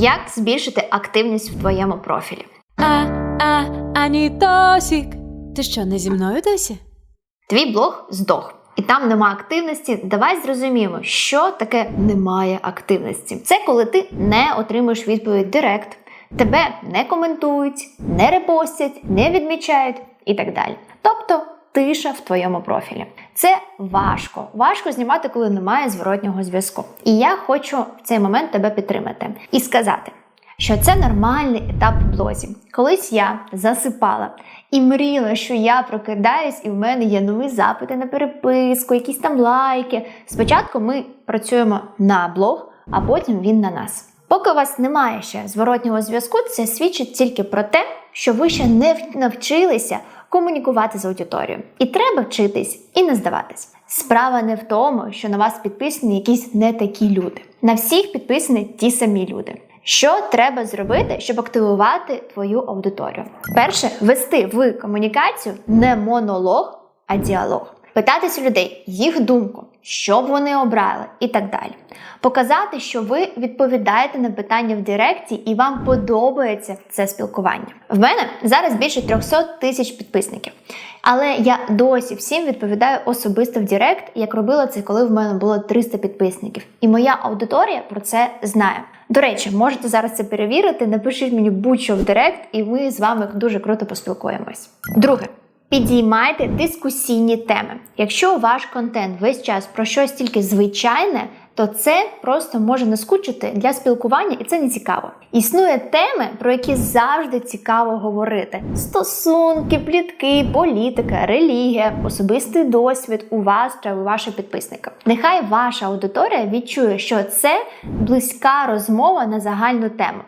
Як збільшити активність в твоєму профілі? А, а, Анітосік. Ти що, не зі мною досі? Твій блог здох, і там нема активності. Давай зрозуміємо, що таке немає активності. Це коли ти не отримуєш відповідь директ, тебе не коментують, не репостять, не відмічають і так далі. Тобто тиша в твоєму профілі. Це важко. Важко знімати, коли немає зворотнього зв'язку. І я хочу в цей момент тебе підтримати і сказати. Що це нормальний етап в блозі. Колись я засипала і мріяла, що я прокидаюсь, і в мене є нові запити на переписку, якісь там лайки. Спочатку ми працюємо на блог, а потім він на нас. Поки у вас немає ще зворотнього зв'язку, це свідчить тільки про те, що ви ще не навчилися комунікувати з аудиторією. І треба вчитись і не здаватись. Справа не в тому, що на вас підписані якісь не такі люди. На всіх підписані ті самі люди. Що треба зробити, щоб активувати твою аудиторію? Перше, вести в комунікацію не монолог, а діалог. Питатися людей їх думку, що б вони обрали, і так далі. Показати, що ви відповідаєте на питання в Директі і вам подобається це спілкування. В мене зараз більше 300 тисяч підписників. Але я досі всім відповідаю особисто в Директ, як робила це, коли в мене було 300 підписників. І моя аудиторія про це знає. До речі, можете зараз це перевірити. Напишіть мені будь-що в Директ, і ми з вами дуже круто поспілкуємось. Друге. Підіймайте дискусійні теми. Якщо ваш контент весь час про щось тільки звичайне, то це просто може наскучити для спілкування, і це не цікаво. Існує теми, про які завжди цікаво говорити: стосунки, плітки, політика, релігія, особистий досвід у вас та у ваших підписників. Нехай ваша аудиторія відчує, що це близька розмова на загальну тему.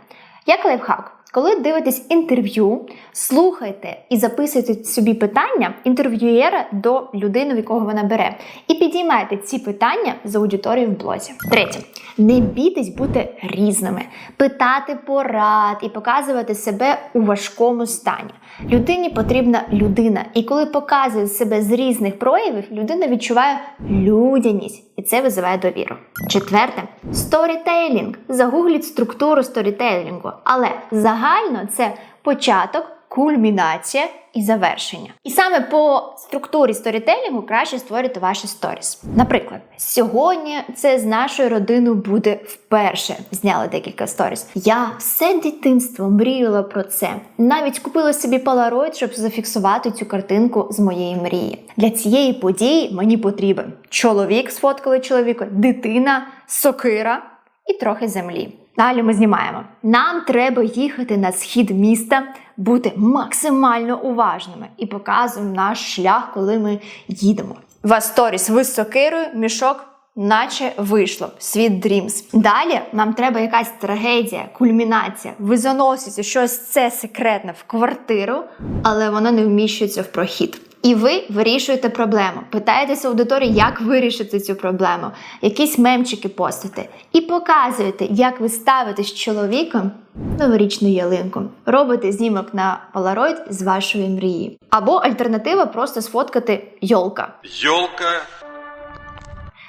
Як лайфхак. Коли дивитесь інтерв'ю, слухайте і записуйте собі питання інтерв'юєра до людини, в якого вона бере, і підіймайте ці питання з аудиторією в блозі. Третє, не бійтесь бути різними, питати порад і показувати себе у важкому стані. Людині потрібна людина, і коли показує себе з різних проявів, людина відчуває людяність, і це визиває довіру. Четверте сторітейлінг. Загугліть структуру сторітейлінгу, але загально це початок. Кульмінація і завершення. І саме по структурі сторітелінгу краще створити ваші сторіс. Наприклад, сьогодні це з нашою родиною буде вперше. Зняли декілька сторіс. Я все дитинство мріяла про це. Навіть купила собі полароїд, щоб зафіксувати цю картинку з моєї мрії. Для цієї події мені потрібен чоловік, сфоткали чоловіка, дитина, сокира і трохи землі. Далі ми знімаємо. Нам треба їхати на схід міста, бути максимально уважними і показуємо наш шлях, коли ми їдемо. Васторіс вас ви з сокирою, мішок, наче вийшло. Світ дрімс. Далі нам треба якась трагедія, кульмінація. Ви заносите щось це секретне в квартиру, але воно не вміщується в прохід. І ви вирішуєте проблему. Питаєтеся аудиторії, як вирішити цю проблему, якісь мемчики постите. І показуєте, як ви ставитесь з чоловіком новорічну ялинку. Робите знімок на Polaroid з вашої мрії. Або альтернатива просто сфоткати йолка. Йолка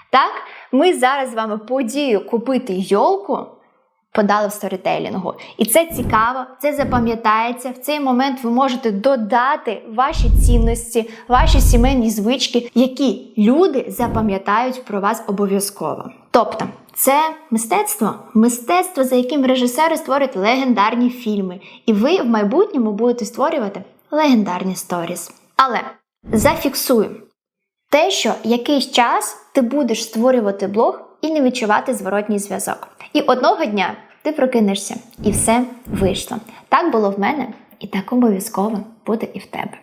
Так, ми зараз з вами подію купити йолку. Подали в сторітелінгу. І це цікаво, це запам'ятається. В цей момент ви можете додати ваші цінності, ваші сімейні звички, які люди запам'ятають про вас обов'язково. Тобто, це мистецтво, мистецтво, за яким режисери створюють легендарні фільми, і ви в майбутньому будете створювати легендарні сторіс. Але зафіксуємо те, що якийсь час ти будеш створювати блог і не відчувати зворотній зв'язок. І одного дня ти прокинешся, і все вийшло. Так було в мене, і так обов'язково буде і в тебе.